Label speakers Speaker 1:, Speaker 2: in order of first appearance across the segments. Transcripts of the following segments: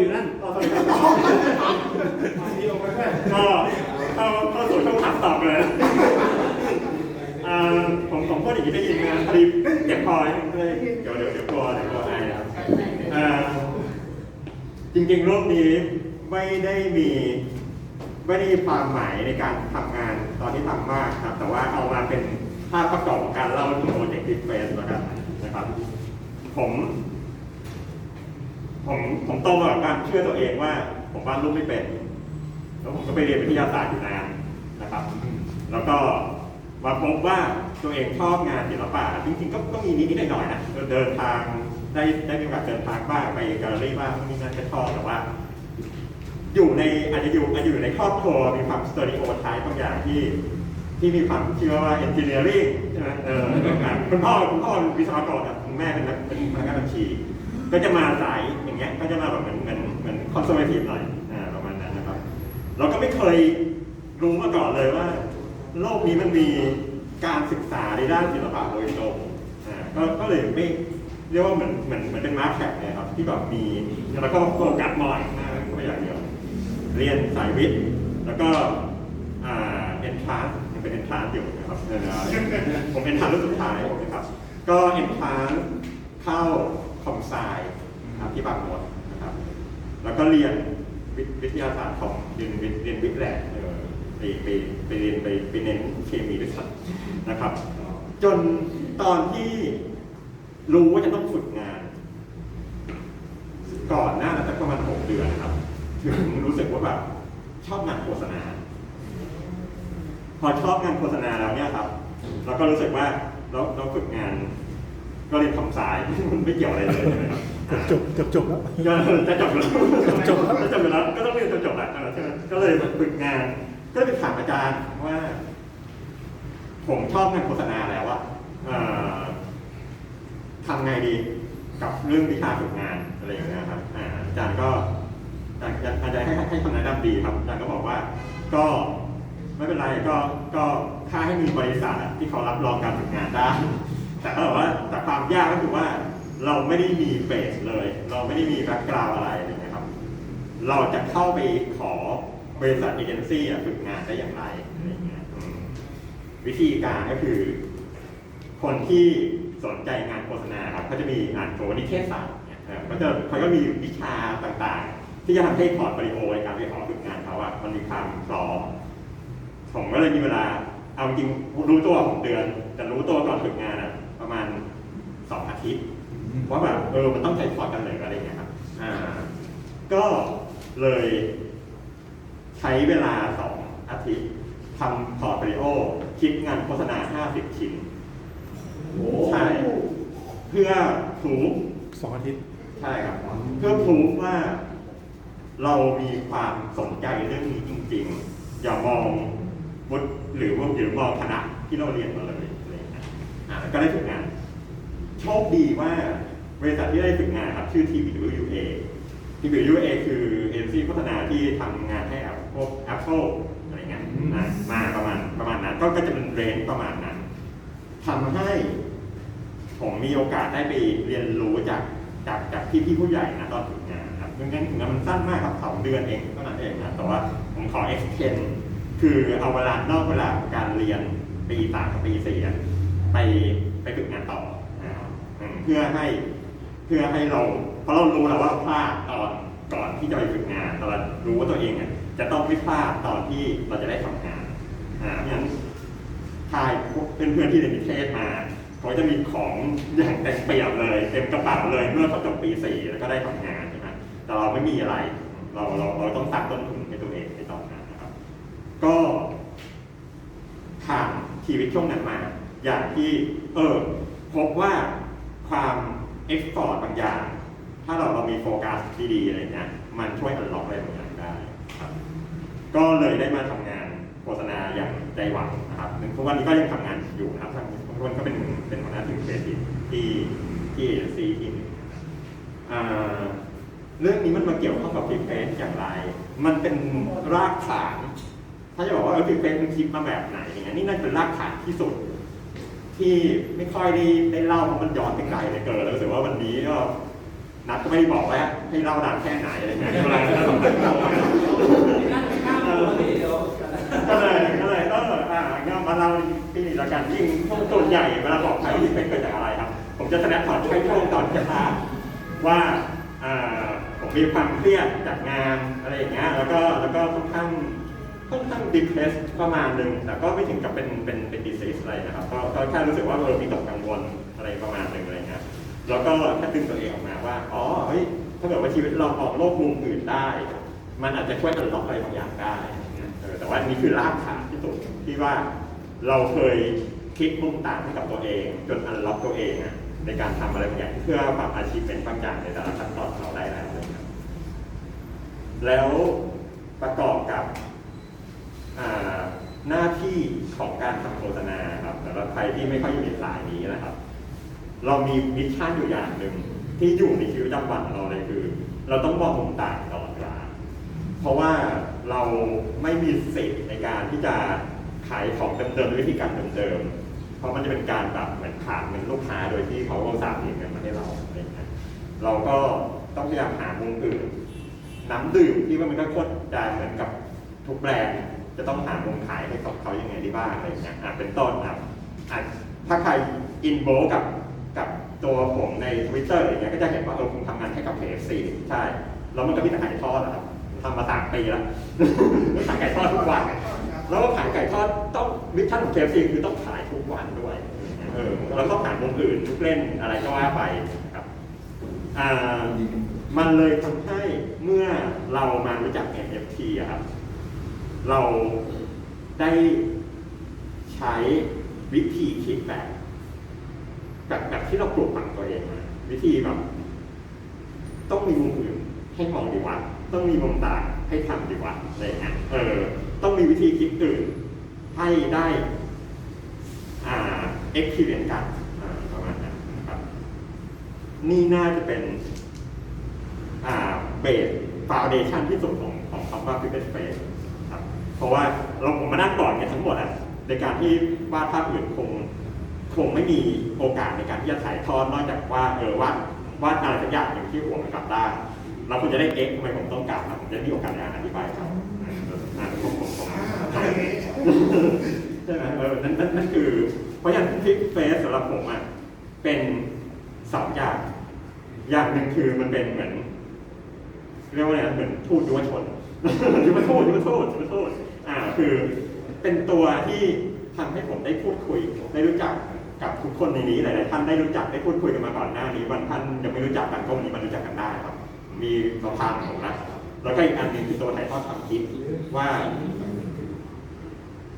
Speaker 1: อยู่นั่นรอสมัยก่อนนี่ลงไปแค่ก็เข้าเข้าสู่ช่วงถามตอบเลยอ่าผมผมพูดอย่างนี้ได้ยินนะพอดีเจ็บคอนิดนึงก็เลยเดี๋ยวเดี๋ยวเดี๋ยวกลัวเดี๋ยวกลัวไอนะครับอ่าจริงๆรูปนี้ไม่ได้มีไม่ได้มีความหมายในการทำงานตอนที่ทำมากครับ แต่ว่าเอามาเป็น ภาพประกอบการเล่าโปรเจกต์ทิเฟสแล้วกันนะครับ ผมผมผมโตมากับการเชื่อตัวเองว่า ผมวาดรูปไม่เป็น แล้วผมก็ไปเรียนวิทยาศาสตร์อยู่นานนะครับ แล้วก็มาพบว่าตัวเองชอบงานศิลปะจริงๆ ก็ก็มีนิดๆหน่อยๆนะเดินทางได้ได้มีโอกาสเดินทางบ้างไปแกลเลอรี่บ้างมีงานก็ชอบแต่ว่า อยู่ในอาจจะอยู่อาจจะอยู่ในครอบครัวมีความสเตอริโอไทป์บางอย่างที่ ที่มีความเชื่อว่าเอนจิเนียริ่งใช่ไหมเอออะคุณพ่อคุณพ่อเป็นวิศวกรอะคุณแม่เป็นนักเป็นพนักงานบัญชี ก็จะมาสายอย่างเงี้ยก็จะมาแบบเหมือนเหมือนเหมือนคอนเซอร์เวทีฟหน่อยอ่าประมาณนั้นนะครับ เราก็ไม่เคยรู้มาก่อนเลยว่า โลกนี้มันมีการศึกษาในด้านศิลปะโดยตรงอ่าก็ก็เลยไม่เรียกว่าเหมือนเหมือนเหมือนเป็นมาร์คแท็กเนี่ยครับที่แบบมีแล้วก็โฟกัสหน่อยนะไม่อย่างเดียวเรียนสายวิทย์แล้วก็อ่า เอนทรานยังเป็นเอนทรานอยู่นะครับเออผมเอนทรานรุ่นสุดท้ายนะครับ ก็เอนทรานเข้าคอมไซนะครับที่บางมดนะครับ แล้วก็เรียนวิทยาศาสตร์ของเรียนเรียนวิทย์แลบเออไปไปไปเรียนไปไปเน้นเคมีด้วยซ้ำนะครับ จนตอนที่รู้ว่าจะต้องฝึกงาน ก่อนหน้านั้นสักประมาณหกเดือนครับ ถึงรู้สึกว่าแบบชอบงานโฆษณา พอชอบงานโฆษณาแล้วเนี่ยครับ เราก็รู้สึกว่าเราเราฝึกงาน ก็เรียนคอมไซน์มันไม่เกี่ยวอะไรเลยใช่ไหมครับ
Speaker 2: จบจบจบแล้ว
Speaker 1: ก็จะจบแล้ว
Speaker 2: จบแล้ว
Speaker 1: จะจบแล้วก็ต้องเรียนจนจบแหละใช่ไหมก็เลยฝึกงาน ก็เลยไปถามอาจารย์ว่า ผมชอบงานโฆษณาแล้วอะเอ่อทำไงดีกับเรื่องวิชาฝึกงานอะไรอย่างเงี้ยครับอ่าอาจารย์ก็อาจารย์อาจารย์ให้ให้คำแนะนำดีครับอาจารย์ก็บอกว่า ก็ ไม่เป็นไรก็ก็ถ้าให้มีบริษัทที่เขารับรองการฝึกงานได้ แต่ก็แบอกว่าแต่ความยากก็คือว่าเราไม่ได้มีเบสเลย เราไม่ได้มีแบ็กกราวอะไรอะไรเงี้ยครับ เราจะเข้าไปขอบริษัทเอเจนซี่ฝึกงานได้อย่างไรอะไรเงี้ยวิธีการก็คือ คนที่สนใจงานโฆษณาครับเขาจะมีอ่านโจนิเทศศาสตร์เนี่ยเออเขาจะเขาก็มีวิชาต่างๆ ที่จะทำให้พอร์ตโฟลิโอในการไปขอฝึกงานเขาอะมันมีความพร้อม ผมก็เลยมีเวลา เอาจริงรู้ตัวของเดือน แต่รู้ตัวก่อนฝึกงานอะประมาณสองอาทิตย์ว่าแบบเออมันต้องใช้พอร์ตกันเลยอะไรอย่างเงี้ยครับอ่าก็เลยใช้เวลาสองอาทิตย์ทำพอร์ตโฟลิโอคิดงานโฆษณา 50 ชิ้นใช่เพื่อพูฟ
Speaker 2: สองอาทิตย์
Speaker 1: ใช่ครับ เพื่อพูฟว่าเรามีความสนใจเรื่องนี้จริง ๆ อย่ามอง วุฒิหรือว่าหรือมอคณะที่เราเรียนมาเลยอะไรอย่างเงี้ยอ่าแล้วก็ได้ฝึกงาน โชคดีว่าบริษัทที่ได้ฝึกงานครับชื่อ TWA TWA คือเอเจนซี่โฆษณาที่ทำงานให้กับพวก Apple อะไรเงี้ย
Speaker 2: ม
Speaker 1: อะมาประมาณประมาณนั้น ก็ก็จะเป็นเรนจ์ประมาณนั้นทำให้ผมมีโอกาสได้ไปเรียนรู้จากจากจากพี่พี่ๆผู้ใหญ่นะตอนฝึกงานครับงั้นถึงมันสั้นมากครับสองเดือนเองเท่านั้นเองนะแต่ว่าผมขอ extend คือเอาเวลานอกเวลาของการเรียนปีสามกับปีสี่ไปไปฝึกงานต่อเพื่อให้เพื่อให้เราเพราะเรารู้แล้วว่าพลาดตอนก่อนที่จะไปฝึกงานแต่เรารู้ว่าตัวเองอะจะต้องไม่พลาดตอนที่เราจะได้ทำงานอ่าเพราะฉะนั้นใช่พวกเพื่อนๆที่เรียนนิเทศมาเขาจะมีของอย่างเต็มเปี่ยมเลย เต็มกระเป๋าเลยเมื่อเขาจบปีสี่แล้วก็ได้ทำงานใช่ไหมแต่เราไม่มีอะไร เราเราเราต้องสร้างต้นทุนให้ตัวเองในตอนนั้นนะครับ ก็ผ่านชีวิตช่วงนั้นมา อย่างที่เออพบว่าความเอ็กซ์พอร์ตบางอย่าง ถ้าเราเรามีโฟกัสดีๆอะไรเงี้ยมันช่วยอันล็อกอะไรบางอย่างได้ครับก็เลยได้มาทำงานโฆษณาอย่างใจหวังนะครับทุกวันนี้ก็ยังทำงานอยู่นะครับทุกวันก็เป็นเป็นหัวหน้าทีมเครดิตที่ที่เอซีทีมหนึ่งอ่าเรื่องนี้มันมาเกี่ยวข้องกับฟิกเฟสอย่างไร มันเป็นรากฐาน ถ้าจะบอกว่าเออฟิกเฟสมันคิดมาแบบไหนอย่างเงี้ยนี่น่าจะเป็นรากฐานที่สุด ที่ไม่ค่อยได้ได้เล่าเพราะมันย้อนไปไกลเลยเกินแล้วรู้สึกว่าวันนี้ก็นัดก็ไม่ได้บอกว่าให้เล่านานแค่ไหนอะไรเงี้ยเวลาเราต้องเล่าก็เลยก็เลยเอออ่าก็มาเล่าที่นี่ละกันยิ่งส่วนใหญ่เวลาบอกใครที่เป็นเกิดจากอะไรครับ ผมจะแสดงถอนใช้ช่วงตอนเช้าว่าอ่าผมมีความเครียดจากงานอะไรอย่างเงี้ยแล้วก็แล้วก็ค่อนข้าง ค่อนข้างดิเพสประมาณหนึ่งแต่ก็ไม่ถึงกับเป็นเป็นเป็นดีซีสอะไรนะครับก็ก็แค่รู้สึกว่าเออมีตกกังวลอะไรประมาณหนึ่งอะไรเงี้ยแล้วก็แค่ดึงตัวเองออกมาว่าอ๋อเฮ้ยถ้าเกิดว่าชีวิตเรามองโลกมุมอื่นได้ มันอาจจะช่วยกันล็อกอะไรบางอย่างได้แต่ว่านี่คือรากฐานที่สุดที่ว่าเราเคยคิดมุมต่างให้กับตัวเอง จนอันล็อกตัวเองอะในการทำอะไรบางอย่างเพื่อความอาชีพเป็นบางอย่างในแต่ละขั้นตอนเราได้แล้ว แล้วประกอบกับ หน้าที่ของการทำโฆษณาครับสำหรับใครที่ไม่ค่อยอยู่ในสายนี้นะครับ เรามีมิชชั่นอยู่อย่างหนึ่งที่อยู่ในชีวิตประจำวันเราเลยคือ เราต้องมองมุมต่างตลอดเวลาเพราะว่าเราไม่มีสิทธิ์ในการที่จะขายของเดิมๆด้วยวิธีการเดิมๆเพราะมันจะเป็นการแบบเหมือนขาดเงินลูกค้าโดยที่เขาเอาสามเงินมาให้เราอะไรเงี้ยเราก็ต้องพยายามหามุมอื่นน้ำดื่มที่ว่ามันก็โคตรจะเหมือนกับทุกแบรนด์ จะต้องหามุมขายให้กับเขายังไงได้บ้างอะไรอย่างเงี้ยอะเป็นต้นครับอะถ้าใครอินโบกับกับตัวผมใน Twitter อย่างเงี้ยก็จะเห็นว่าเออผมทำงานให้กับ KFC ใช่ แล้วมันก็มีแต่ขายทอดนะครับทำมาสามปีแล้วขายไก่ทอดทุกวันแล้วก็ขายไก่ทอดต้องมิชชั่นของ KFC คือต้องขายทุกวันด้วยเออแล้วก็หามุมอื่นทุกเล่นอะไรก็ว่าไปครับอ่ามันเลยทำให้เมื่อเรามารู้จัก NFT อะครับ เราได้ใช้วิธีคิดแบบแบบแบบที่เราปลูกฝังตัวเองมาวิธีแบบ ต้องมีมุมอื่นให้มองดีกว่า ต้องมีมุมต่างให้ทำดีกว่าอะไรเงี้ยเออ ต้องมีวิธีคิดอื่น ให้ได้อ่า experience กันประมาณนั้นนะครับ นี่น่าจะเป็นอ่าเบสฟาวเดชันที่สุดของของคำว่า Pivot Space เพราะว่าเราผมมานั่งก่อนเนี่ยทั้งหมดอะในการที่วาดภาพอื่นคงคงไม่มีโอกาสในการที่จะถ่ายทอดนอกจากว่าเออวาดวาดอะไรสักอย่างหนึ่งที่หัวมันกลับได้านเราควรจะได้เอ็กทำไมผมต้องกลับนะผมจะได้มีโอกาสในการอธิบายเขาอ่าผมผมผมใช่ไหมเออนั่นนั่นนั่นคือ เพราะอย่างที่เฟสสำหรับผมอะเป็นสองอย่าง อย่างหนึ่งคือมันเป็นเหมือน เรียกว่าอะไรนะเหมือนทูตยุวชนยุวทูตยุวทูตยุวทูต อ่าคือเป็นตัวที่ทำให้ผมได้พูดคุยได้รู้จักกับทุกคนในนี้หลายๆท่านได้รู้จักได้พูดคุยกันมาก่อนหน้านี้บางท่านยังไม่รู้จักกันก็วันนี้มารู้จักกันได้ครับ มีสะพานของผมนะแล้วก็อีกอันหนึ่งคือตัวถ่ายทอดความคิดว่า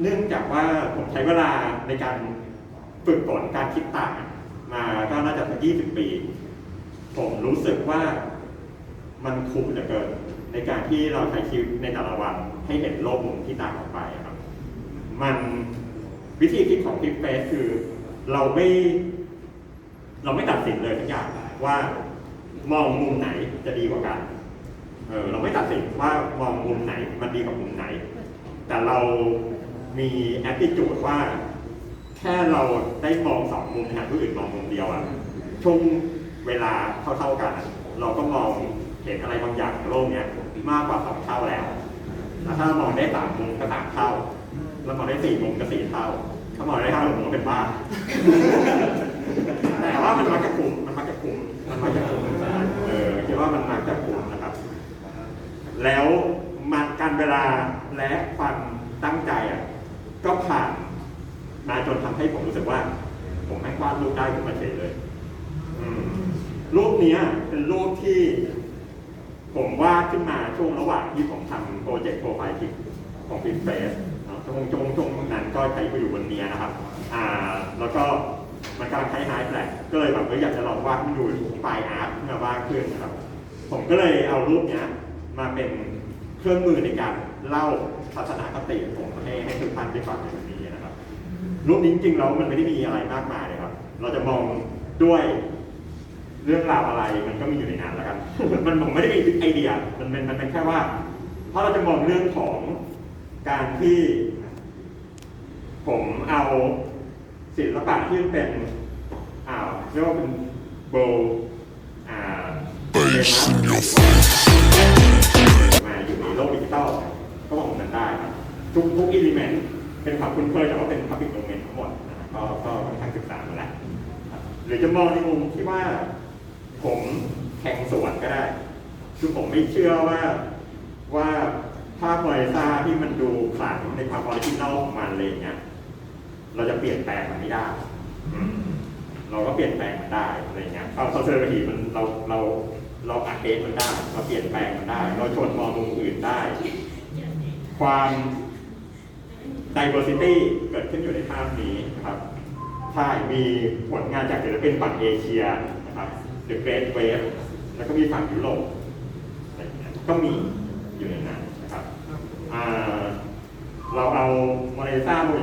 Speaker 1: เนื่องจากว่าผมใช้เวลาในการฝึกฝนการคิดต่างมาก็น่าจะสักยี่สิบปี ผมรู้สึกว่ามันคุ้มเหลือเกินในการที่เราใช้ชีวิตในแต่ละวัน ให้เห็นโลกมุมที่ต่างออกไปครับ มันวิธีคิดของพิกเฟสคือเราไม่ เราไม่ตัดสินเลยทุกอย่างว่ามองมุมไหนจะดีกว่ากันเออเราไม่ตัดสินว่ามองมุมไหนมันดีกว่ามุมไหน แต่เรามีแอ t ติจูดว่า แค่เราได้มองสองมุมแทนผู้อื่นมองมุมเดียวอะช่วงเวลาเท่าๆกัน เราก็มองเห็นอะไรบางอย่างในโลกเนี้ยมากกว่าสองเท่าแล้ว ถ้ามองได้สามมุมก็สามเท่า แล้วมองได้สี่มุมก็สี่เท่า ถ้ามองได้ห้ามุมก็เป็นบ้าแต่ว่ามันมักจะคุ้มมันมักจะคุ้มมันมักจะคุ้มเออคิดว่ามันมักจะคุ้มนะครับ แล้วมาการเวลาและความตั้งใจอะ ก็ผ่านมาจนทำให้ผมรู้สึกว่า ผมไม่วาดรูปได้ขึ้นมาเฉยเลยรูปนี้เป็นรูปที่ ผมวาดขึ้นมาช่วงระหว่างที่ผมทำโปรเจกต์โปรไฟล์ทิปของฟิล์เฟสช่วงช่วงช่วงนั้นก็ใช้ไปอยู่บนเนี้ยนะครับอ่าแล้วก็มันกำลังใช้ไฮแหละก็เลยแบบเอออยากจะลองวาดให้ดูไฟล์อาร์ตมาบ้างขึ้นนะครับ ผมก็เลยเอารูปเนี้ยมาเป็นเครื่องมือในการเล่าทัศนาคติของผมให้ให้ทุกท่านได้ฟังในวันนี้นะครับ รูปนี้จริงๆแล้วมันไม่ได้มีอะไรมากมายเลยครับ เราจะมองด้วย รื่องราวอะไรมันก็มีอยู่ในนั้นแล้วกัน มันผมไม่ได้มีไอเดีย มันเป็นมันเป็นแค่ว่า ถ้าเราจะมองเรื่องของการที่ ผมเอาศิลปะที่เป็นอ่าเรียกว่าเป็นโบอ่ามาอยู่ในโลกดิจิตอลก็มองมันได้ครับทุกทุกอิเลเมนต์เป็นความคุ้นเคยแต่ว่าเป็นพับบิ c โดเมนทั้งหมดนะครับก็ก็ค่อนข้างศึกษามาแล้วครับหรือจะมองในมุมที่ว่า ผมแข่งสวนก็ได้ คือผมไม่เชื่อว่าว่าภาพโมนาลิซาที่มันดูขลังในความออริจินอลของมันเลยเงี้ย เราจะเปลี่ยนแปลงมันไม่ได้ เราก็เปลี่ยนแปลงมันได้อะไรเงี้ยความคอนเซอร์วทีมันเราเราเราอัดเดตมันได้ เราเปลี่ยนแปลงมันได้ เราชนมองมุมอื่นได้ ความ diversity เกิดขึ้นอยู่ในภาพนี้นะครับ ใช่ มีผลงานจากศิลปินฝั่งเอเชีย The Great Wave แล้วก็มีฝั่งยุโรปก็มีอยู่ในนั้นนะครับเราเอาโมนาลิซามา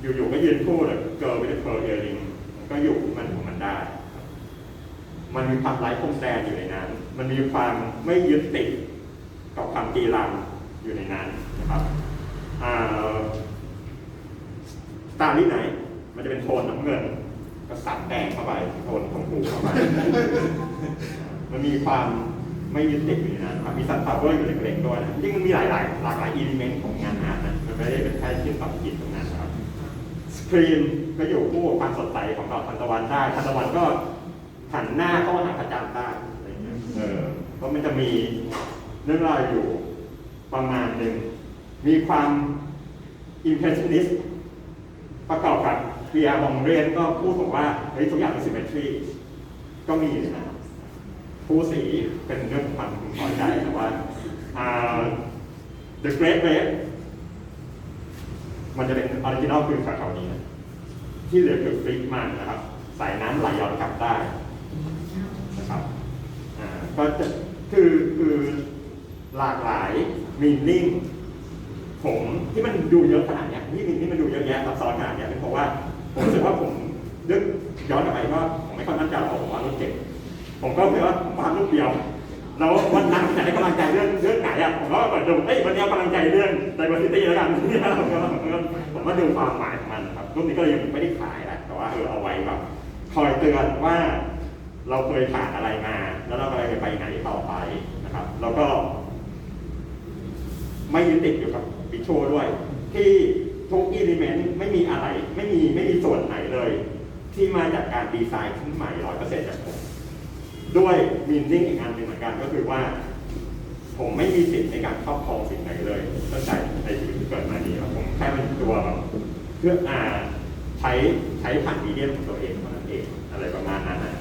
Speaker 1: อยู่ๆก็ยืนคู่เลยเกิร์ลวิดเพอร์เอริงก็อยู่มันของมันได้ มันมีความไร้พรมแดนอยู่ในนั้น มันมีความไม่ยึดติดกับความตีรันอยู่ในนั้นนะครับตามที่ไหน มันจะเป็นโทนน้ำเงิน ก็สัดแดงเข้าไปโทนชมพูเข้าไปมันมีความไม่ยึดติดอยู่นนั้นครับมีซันฟลาวเวอร์อยู่เล็กๆด้วยนะจริงมันมีหลายหลายๆหลากหลายอิเลเมนต์ของงานอาร์ตนะมันไม่ได้เป็นแค่ที่ต่อกิจตรงนั้นครับสกรีนก็อยู่คู่กับความสดใสของดอกทานตะวันได้ทานตะวันก็หันหน้าเข้าหาพระจันทร์ได้อะไรเงี้ยเออเพราะมันจะมีเรื่องราวอยู่ประมาณหนึ่งมีความ impressionist ประกอบกับ เปียมองเรียนก็พูดบอกว่าเฮ้ยทุกอย่างเป็น symmetry ก็มีนะผู้สีเป็นเรื่องความพึงพอใจแต่ว่า The Great Wave มันจะเป็นออริจินอลคือแถวๆนี้นะที่เหลือคือฟลิกมันนะครับ สายน้ำไหลย้อนกลับได้นะครับก็จะคือคือหลากหลายมีนิ่งผมที่มันดูเยอะขนาดเนี้ยที่มันที่มันดูเยอะแยะซับซ้อนขนาดเนี้ยเป็นเพราะว่า ผมรู้สึกว่าผมนึกย้อนกลับไปว่าผมไม่ค่อยมั่นใจว่าผมวารูปเก่งผมก็คิดว่าผมวาดรูปเดียวแล้ววันนั้นจะได้กำลังใจเรื่องเรื่องไหนอะผมก็เปิดดูเอ้ยวันนี้กำลังใจเรื่อง diversity แล้วกันผมก็ผมก็ดูความหมายของมันครับรูปนี้ก็ยังไม่ได้ขายแหละแต่ว่าเออเอาไว้แบบคอยเตือนว่าเราเคยผ่านอะไรมา แล้วเรากำลังจะไปไหนต่อไปนะครับ แล้วก็ ไม่ยึดติดอยู่กับวิชวด้วย ที่ ทุกอิเลเมนต์ไม่มีอะไร ไม่มีไม่มีส่วนไหนเลย ที่มาจากการดีไซน์ขึ้นใหม่ร้อยเปอร์เซ็นต์จากผมด้วยมีนิ่งอีกอันหนึ่งเหมือนกันก็คือว่า ผมไม่มีสิทธิ์ในการครอบครองสิ่งไหนเลยตั้งแต่ในชีวิตที่เกิดมานี้ครับผมแค่เป็นตัวเพื่ออ่าใช้ใช้ผ่านมีเดียมของตัวเองเท่านั้นเองอะไรประมาณนั้นนะ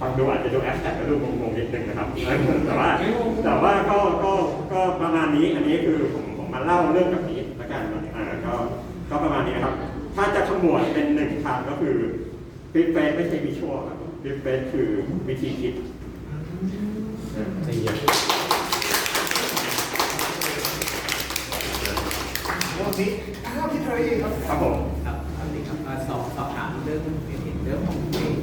Speaker 1: ฟังดูอาจจะดูแอปแต่ก็ดูงงๆนิดนึงนะครับ แต่ว่าแต่ว่าก็ก็ก็ประมาณนี้อันนี้คือผมผมมาเล่าเรื่องแบบนี้แล้วกันอ่าก็ ก็ประมาณนี้นะครับ ถ้าจะขมวดเป็นหนึ่งคำก็คือฟิปเฟสไม่ใช่วิชวลครับฟิปเฟสคือวิธีคิด
Speaker 3: รอบนี้อ้าวพี่เทรย์ครับ
Speaker 1: ครับผม
Speaker 4: ครับอันนี้ครับอ่าสอบสอบถามเรื่องเห็นเรื่องของ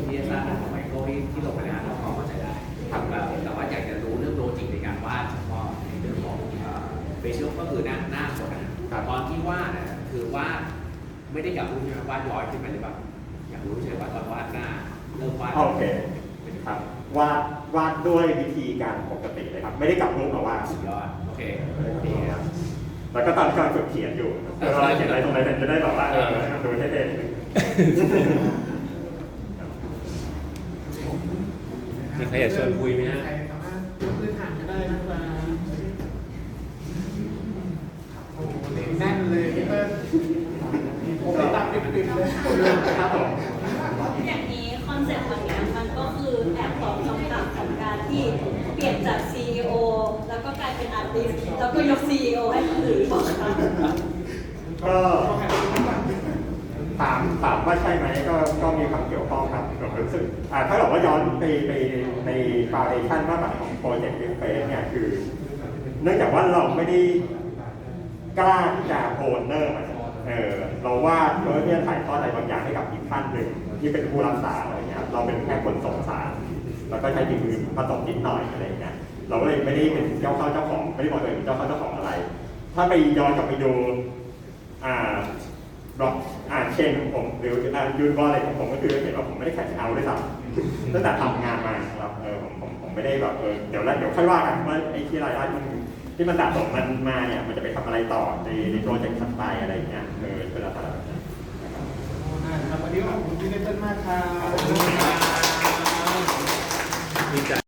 Speaker 4: วิทยาศาสตร์ของไมโครที่ที่ลงไปในงานเราพอเข้าใจได้ครับแต่แต่ว่าอยากจะรู้เรื่องโลจิกในการวาดเฉพาะในเรื่องของเฟเชียลก็คือหน้าหน้าคนนะครับตอนที่วาดนะ คือวาดไม่ได้อยากรู้ใช่ไหมวาดย้อยขึ้นไปหรือเปล่าอยากรู้ใช่ไหมว่าตอนวาดหน้าเริ่มวาด
Speaker 1: โอเคครับวาดวาดด้วยวิธีการปกติเลยครับ ไม่ได้กลับรูปมาวาด
Speaker 4: สุดยอดโอเคดีครับ
Speaker 1: แล้วก็ตอนกำลังฝึกเขียนอยู่เวลาเขียนอะไรตรงไหนเนี่ยจะได้แบบว่าเออดูให้เด่น
Speaker 5: มีใครอยากชวนคุยไหมฮะ
Speaker 3: ใครสามารถยกพื้นฐานก็ได้นะครับโอ้โหแน่นเลยพี่เปิ้ลผมไปตามปิดๆเลย
Speaker 1: ครับผม
Speaker 6: อย่างนี้คอนเซ็ปต์วันนี้มันก็คือแอบตอบคำถามของการที่เปลี่ยนจาก CEO แล้วก็กลายเป็นอาร์ติสต์แล้วก็ยก CEO ให้คนอื่นบอกค่ะ
Speaker 1: ก็ถามถามว่าใช่ไหมก็ก็มีความเกี่ยวข้องครับผมรู้สึกอ่าถ้าบอกว่าย้อนไปไปในฟาวเดชั่นว่าแบบของโปรเจกต์เฟสเนี่ยคือ เนื่องจากว่าเราไม่ได้กล้าที่จะโอนเนอร์มัน เออเราวาดเพื่อที่จะถ่ายทอดอะไรบางอย่างให้กับอีกท่านหนึ่งที่เป็นผู้รักษาอะไรเงี้ยเราเป็นแค่คนส่งสารแล้วก็ใช้ฝีมือผสมนิดหน่อยอะไรเงี้ยเราก็เลยไม่ได้เป็นเจ้าเข้าเจ้าของไม่ได้บอกเองเป็นเจ้าเข้าเจ้าของอะไร ถ้าไปย้อนกลับไปดูอ่าบล็อกอ่าเชนของผมหรือยูนบอลอะไรของผมก็คือเห็นว่าผมไม่ได้แข่งเอาด้วยซ้ำตั้งแต่ทำงานมาครับเออผมผมผมไม่ได้แบบเออเดี๋ยวแล้วเดี๋ยวค่อยว่ากันว่าไอ้ที่รายได้มันที่มันสะสมมันมาเนี่ยมันจะไปทำอะไรต่อในในโปรเจกต์ถัดไปอะไรอย่างเงี้ยเออเวลาทำแบบนั้นนะครับ
Speaker 3: อ่าครับ